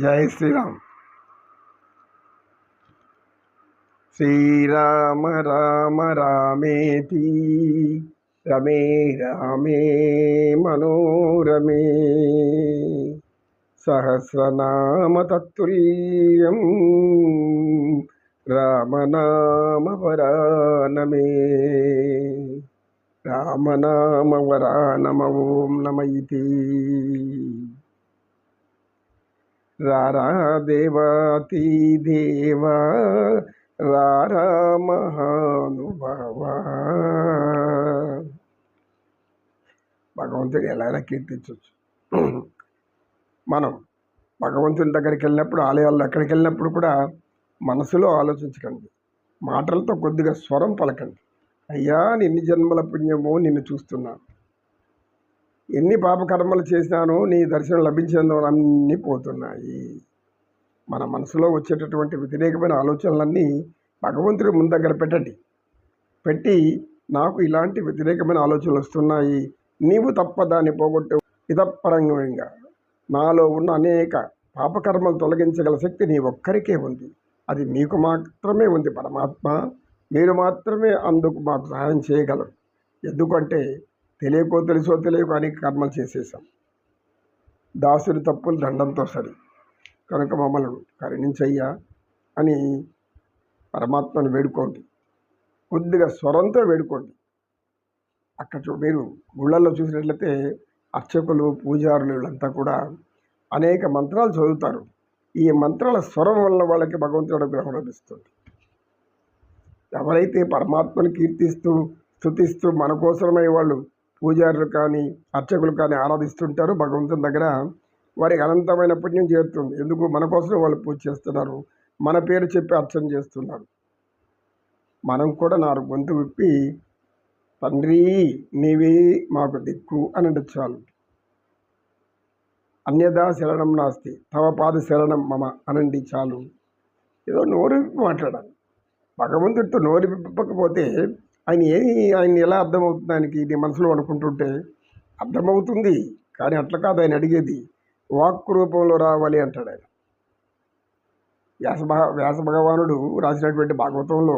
జై శ్రీరామ్. శ్రీరామ రామ రామేతి రమే రామే మనోరమే. సహస్రనామతత్తుల్యం రామనామ వరానమే. రామనామ వరానమ ఓం నమ ఇది రారా దేవాతి దేవా రారా మహానుభావ. భగవంతుడు ఎలా ఎలా కీర్తించవచ్చు. మనం భగవంతుని దగ్గరికి వెళ్ళినప్పుడు ఆలయాల్లో ఎక్కడికి వెళ్ళినప్పుడు కూడా మనసులో ఆలోచించకండి. మాటలతో కొద్దిగా స్వరం పలకండి. అయ్యా నిన్ని జన్మల పుణ్యము నిన్ను చూస్తున్నాను. ఎన్ని పాపకర్మలు చేసినానో నీ దర్శనం లభించేందుకు అన్నీ పోతున్నాయి. మన మనసులో వచ్చేటటువంటి వ్యతిరేకమైన ఆలోచనలన్నీ భగవంతుడి ముందు దగ్గర పెట్టండి. పెట్టి నాకు ఇలాంటి వ్యతిరేకమైన ఆలోచనలు వస్తున్నాయి. నీవు తప్ప దాన్ని పోగొట్టే ఇతపరంగా నాలో ఉన్న అనేక పాపకర్మలు తొలగించగల శక్తి నీ ఒక్కరికే ఉంది. అది మీకు మాత్రమే ఉంది పరమాత్మ. మీరు మాత్రమే అందుకు మాకు సహాయం చేయగలరు. ఎందుకంటే తెలియకో తెలుసో తెలియకో అనేక కర్మలు చేసేసాం దాసుడి తప్పులు దండంతో సరి. కనుక మమ్మల్ని కరుణించయ్యా అని పరమాత్మను వేడుకోండి. కొద్దిగా స్వరంతో వేడుకోండి. అక్కడ చూ మీరు గుళ్ళల్లో చూసినట్లయితే అర్చకులు పూజారులు వీళ్ళంతా కూడా అనేక మంత్రాలు చదువుతారు. ఈ మంత్రాల స్వరం వల్ల వాళ్ళకి భగవంతుడు గ్రహం లభిస్తుంది. ఎవరైతే పరమాత్మను కీర్తిస్తూ స్థుతిస్తూ మన కోసమై వాళ్ళు పూజారులు కానీ అర్చకులు కానీ ఆరాధిస్తుంటారు. భగవంతుని దగ్గర వారికి అనంతమైన పుణ్యం చేరుతుంది. ఎందుకు? మన కోసం వాళ్ళు పూజ చేస్తున్నారు. మన పేరు చెప్పి అర్చన చేస్తున్నారు. మనం కూడా నాలుగు గొంతు విప్పి తండ్రి నీవే మాకు దిక్కు అని చాలు. అన్యదా శరణం నాస్తి తవ పాద శరణం మమ అనండి చాలు. ఏదో నోరు విప్పి మాట్లాడాలి. భగవంతుడితో నోరు విప్పకపోతే ఆయన ఏమి ఆయన ఎలా అర్థమవుతుంది ఆయనకి నీ మనసులో అనుకుంటుంటే అర్థమవుతుంది కానీ అట్లా కాదు ఆయన అడిగేది వాక్ రూపంలో రావాలి అంటాడు ఆయన. వ్యాస భగ వ్యాస భగవానుడు రాసినటువంటి భాగవతంలో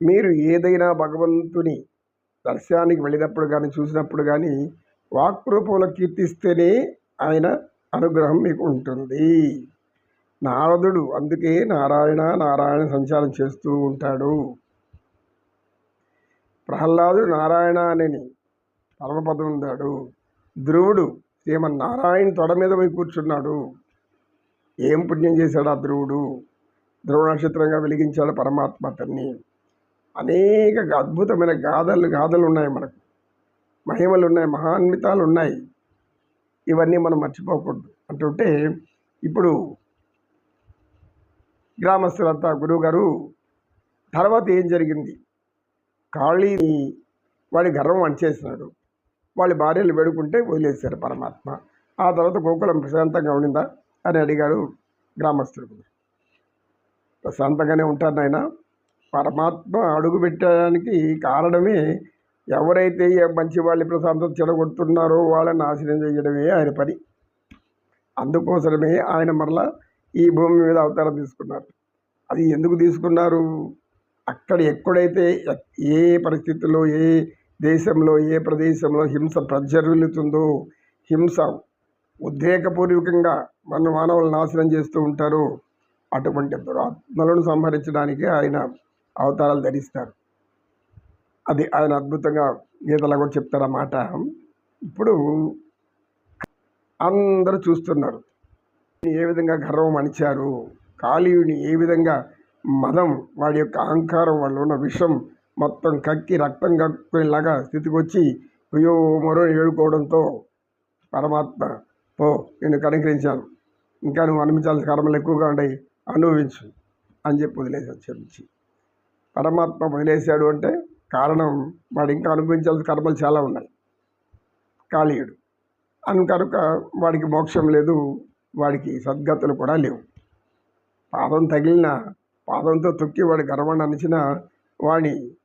మీరు ఏదైనా భగవంతుని దర్శనానికి వెళ్ళినప్పుడు కానీ చూసినప్పుడు కానీ వాక్ రూపంలో కీర్తిస్తేనే ఆయన అనుగ్రహం మీకు ఉంటుంది. నారదుడు అందుకే నారాయణ నారాయణ సంచారం చేస్తూ ఉంటాడు. ప్రహ్లాదుడు నారాయణ అని పరమపదం ఉన్నాడు ధ్రువుడు శ్రీమన్నారాయణ తొడ మీద పోయి కూర్చున్నాడు. ఏం పుణ్యం చేశాడు ఆ ధ్రువుడు? ధ్రువ నక్షత్రంగా వెలిగించాడు పరమాత్మ అతన్ని. అనేక అద్భుతమైన గాథలు గాథలు ఉన్నాయి మనకు. మహిమలు ఉన్నాయి మహాన్వితాలు ఉన్నాయి. ఇవన్నీ మనం మర్చిపోకూడదు. అంటుంటే ఇప్పుడు గ్రామస్తులంతా గురువుగారు తర్వాత ఏం జరిగింది? కాళీని వాడి గర్వం అణచేసినాడు వాళ్ళ భార్యలు వేడుకుంటే వదిలేశారు పరమాత్మ. ఆ తర్వాత గోకులం ప్రశాంతంగా ఉండిందా? అని అడిగారు గ్రామస్తులు ప్రశాంతంగానే ఉంటారు నాయన. పరమాత్మ అడుగు పెట్టడానికి కారణమే ఎవరైతే ఏ మంచి వాళ్ళ ప్రశాంతత చెడగొడుతున్నారో వాళ్ళని నాశనం చేయడమే ఆయన పని. అందుకోసమే ఆయన మరలా ఈ భూమి మీద అవతారం తీసుకున్నారు. అది ఎందుకు తీసుకున్నారు? అక్కడ ఎక్కడైతే ఏ పరిస్థితుల్లో ఏ దేశంలో ఏ ప్రదేశంలో హింస ప్రజ్వరిల్లుతుందో హింస ఉద్రేకపూర్వకంగా మన మానవులను నాశనం చేస్తూ ఉంటారో అటువంటి దురాత్మలను సంహరించడానికి ఆయన అవతారాలు ధరిస్తారు. అది ఆయన అద్భుతంగా గీతలో కూడా చెప్తారన్నమాట ఇప్పుడు అందరూ చూస్తున్నారు. ఏ విధంగా గర్వం అణిచారు కాళీయుని ఏ విధంగా మదం వాడి యొక్క అహంకారం వాళ్ళు ఉన్న విషం మొత్తం కక్కి రక్తం కక్కునేలాగా స్థితికి వచ్చి అయ్యో మరో ఏడుకోవడంతో పరమాత్మ పో నేను కనుకరించాను. ఇంకా నువ్వు అనుభవించాల్సిన కర్మలు ఎక్కువగా ఉన్నాయి అనుభవించు అని చెప్పి వదిలేశాడు క్షమించి పరమాత్మ వదిలేశాడు అంటే కారణం వాడు ఇంకా అనుభవించాల్సిన కర్మలు చాలా ఉన్నాయి. కాళీయుడు. అని కనుక వాడికి మోక్షం లేదు వాడికి సద్గతులు కూడా లేవు. పాదం తగిలిన పాదంతో తొక్కి వాడి గర్వాన్ని అనిచిన వాడి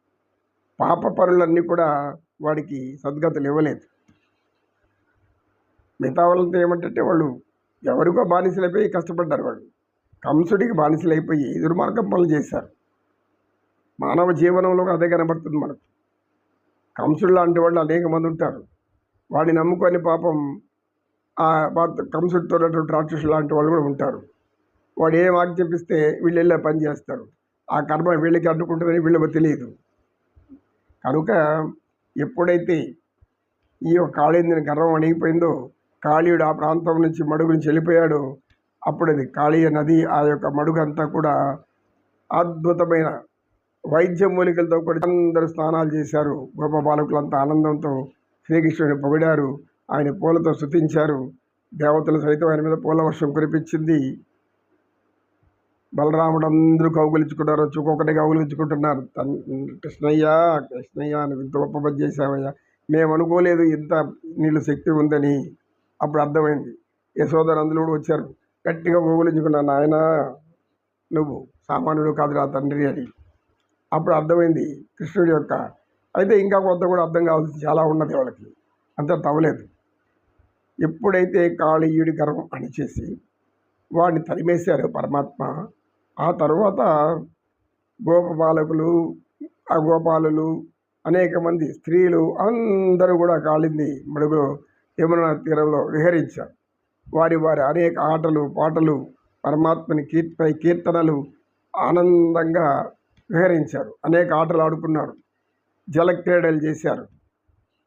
పాప పనులన్నీ కూడా వాడికి సద్గతులు ఇవ్వలేదు. మిగతా వాళ్ళతో ఏమంటే వాళ్ళు ఎవరికో బానిసలైపోయి కష్టపడ్డారు వాళ్ళు. కంసుడికి బానిసలైపోయి దుర్మార్గం పనులు చేశారు. మానవ జీవనంలో కూడా అదే కనబడుతుంది మనకు. కంసుడు లాంటి వాళ్ళు అనేక మంది ఉంటారు. వాడిని నమ్ముకొని పాపం ఆ పాత- కంసుడితో రాక్షసులు లాంటి వాళ్ళు కూడా ఉంటారు. వాడు ఏం ఆజ్ఞాపిస్తే వీళ్ళు వెళ్ళే పని చేస్తారు. ఆ కర్మ వీళ్ళకి అడ్డుకుంటుందని వీళ్ళకి తెలియదు. కనుక ఎప్పుడైతే ఈ యొక్క కాళేంద్రుని గర్వం అణిగిపోయిందో కాళీయుడు ఆ ప్రాంతం నుంచి మడుగు నుంచి వెళ్ళిపోయాడు. అప్పుడు అది కాళీయ నది ఆ యొక్క మడుగు అంతా కూడా అద్భుతమైన వైద్య మూలికలతో కూడా అందరూ స్నానాలు చేశారు. గొప్ప బాలకులంతా ఆనందంతో శ్రీకృష్ణుని పొగిడారు. ఆయన పూలతో శృతించారు దేవతలు సైతం ఆయన మీద పూల వర్షం కురిపించింది. బలరాముడు అందరూ కౌగులించుకున్నారు ఒక్కొక్కటి కౌగులించుకుంటున్నారు. తన్ కృష్ణయ్య కృష్ణయ్య అని ఇంత గొప్ప పని చేశామయ్యా. మేము అనుకోలేదు ఇంత నీళ్ళు శక్తి ఉందని. అప్పుడు అర్థమైంది. యశోదరందులు కూడా వచ్చారు. గట్టిగా కౌగులించుకున్నారు నాయన నువ్వు సామాన్యుడు కాదురా తండ్రి అని. అప్పుడు అర్థమైంది కృష్ణుడి యొక్క. అయితే ఇంకా కొంత కూడా అర్థం కావాల్సి చాలా ఉన్నది వాళ్ళకి. అంత తవ్వలేదు. ఎప్పుడైతే కాళీయుడి గర్వం అణిచేసి వాడిని తరిమేశారు పరమాత్మ ఆ తర్వాత గోపపాలకులు ఆ గోపాలులు అనేక మంది స్త్రీలు అందరూ కూడా కాళింది మడుగులో యమునా తీరంలో విహరించారు. వారి వారి అనేక ఆటలు పాటలు పరమాత్మని కీర్తన కీర్తనలు ఆనందంగా విహరించారు. అనేక ఆటలు ఆడుకున్నారు. జల క్రీడలు చేశారు.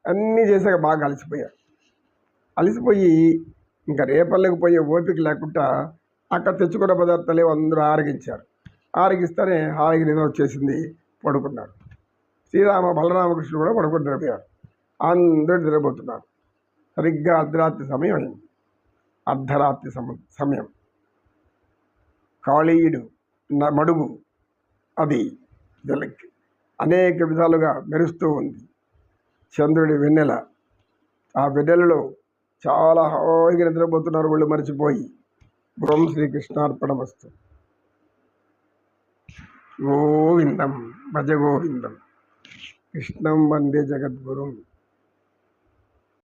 అన్నీ చేశాక బాగా అలసిపోయారు. అలసిపోయి ఇంకా రేపల్లకి పోయే ఓపిక లేకుండా అక్కడ తెచ్చుకున్న పదార్థాలు అందరూ ఆరగించారు. ఆరగిస్తేనే హాయిగా నిద్ర వచ్చేసింది పడుకున్నారు. శ్రీరామ బలరామకృష్ణుడు కూడా పడుకుని నిద్రపోయారు అందరూ నిద్రపోతున్నారు. సరిగ్గా అర్ధరాత్రి సమయం అయింది. అర్ధరాత్రి సమ సమయం. కాళీయుడు న- మడుగు అది జలకి అనేక విధాలుగా మెరుస్తూ ఉంది. చంద్రుడి వెన్నెల. ఆ వెన్నెలలో చాలా హాయిగా నిద్రపోతున్నారు వాళ్ళు మర్చిపోయి. ఓం శ్రీకృష్ణార్పణమస్తు గోవిందం భజ గోవిందం కృష్ణం వందే జగద్గురుం